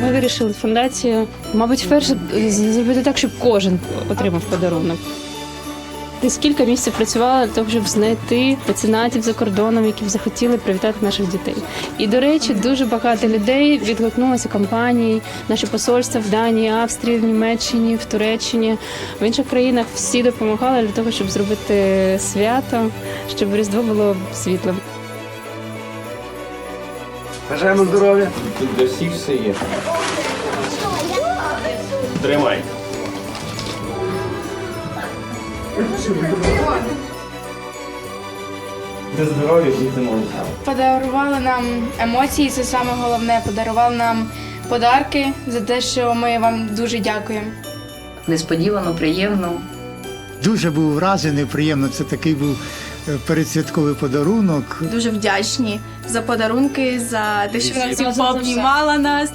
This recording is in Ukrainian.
вирішили фундацію, мабуть, вперше зробити так, щоб кожен отримав подарунок. Десь кілька місяців працювала для того, щоб знайти меценатів за кордоном, які б захотіли привітати наших дітей. І до речі, дуже багато людей відгукнулося компанії, наші посольства в Данії, Австрії, в Німеччині, в Туреччині, в інших країнах всі допомагали для того, щоб зробити свято, щоб Різдво було світлим. Бажаємо здоров'я. Тут для всіх все є. Тримай. Де здоров'я, будьте молоді. Подарували нам емоції, це саме головне. Подарували нам подарки за те, що ми вам дуже дякуємо. несподівано, приємно. Дуже був вражений, приємно. Це такий був передсвятковий подарунок. Дуже вдячні за подарунки, за те, що вона всі пообнімала нас.